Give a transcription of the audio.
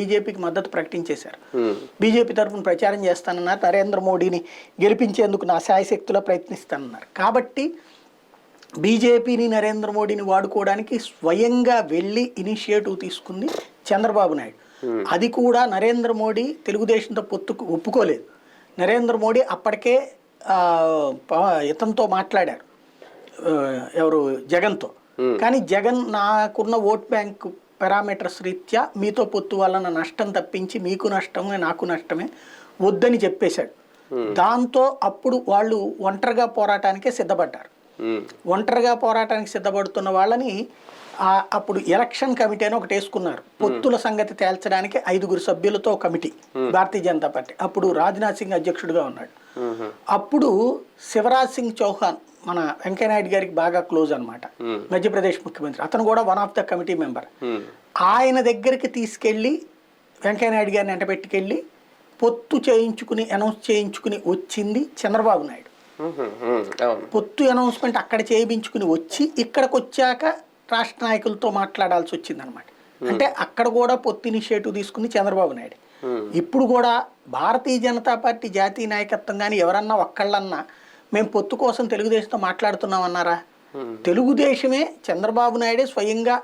బీజేపీకి మద్దతు ప్రకటించేశారు. బీజేపీ తరఫున ప్రచారం చేస్తానన్నారు. నరేంద్ర మోడీని గెలిపించేందుకు నా శాయశక్తులా ప్రయత్నిస్తానన్నారు. కాబట్టి బీజేపీని నరేంద్ర మోడీని వాడుకోవడానికి స్వయంగా వెళ్ళి ఇనిషియేటివ్ తీసుకుంది చంద్రబాబు నాయుడు. అది కూడా నరేంద్ర మోడీ తెలుగుదేశంతో పొత్తుకు ఒప్పుకోలేదు. నరేంద్ర మోడీ అప్పటికే ఇతనితో మాట్లాడారు. ఎవరు? జగన్తో. కానీ జగన్ నాకున్న ఓట్ బ్యాంక్ పారామీటర్స్ రీత్యా మీతో పొత్తు వలన నష్టం తప్పించి మీకు నష్టమే నాకు నష్టమే వద్దని చెప్పేశాడు. దాంతో అప్పుడు వాళ్ళు ఒంటరిగా పోరాటానికే సిద్ధపడ్డారు. ఒంటరిగా పోరాటానికి సిద్ధపడుతున్న వాళ్ళని అప్పుడు ఎలక్షన్ కమిటీ అని ఒకటి వేసుకున్నారు. పొత్తుల సంగతి తేల్చడానికి ఐదుగురు సభ్యులతో కమిటీ భారతీయ జనతా పార్టీ. అప్పుడు రాజ్నాథ్ సింగ్ అధ్యక్షుడిగా ఉన్నాడు. అప్పుడు శివరాజ్ సింగ్ చౌహాన్ మన వెంకయ్యనాయుడు గారికి బాగా క్లోజ్ అనమాట. మధ్యప్రదేశ్ ముఖ్యమంత్రి. అతను కూడా one of the committee member ఆయన దగ్గరికి తీసుకెళ్ళి వెంకయ్యనాయుడు గారిని ఎంటబెట్టుకెళ్ళి పొత్తు చేయించుకుని అనౌన్స్ చేయించుకుని వచ్చింది చంద్రబాబు నాయుడు. పొత్తు అనౌన్స్మెంట్ అక్కడ చేయించుకుని వచ్చి ఇక్కడికి వచ్చాక రాష్ట్ర నాయకులతో మాట్లాడాల్సి వచ్చిందనమాట అంటే అక్కడ కూడా పొత్తు ఇనిషియేటివ్ తీసుకుంది చంద్రబాబు నాయుడు. ఇప్పుడు కూడా భారతీయ జనతా పార్టీ జాతీయ నాయకత్వం కానీ ఎవరన్నా ఒక్కళ్ళన్నా మేము పొత్తు కోసం తెలుగుదేశంతో మాట్లాడుతున్నాం అన్నారా తెలుగుదేశమే చంద్రబాబు నాయుడే స్వయంగా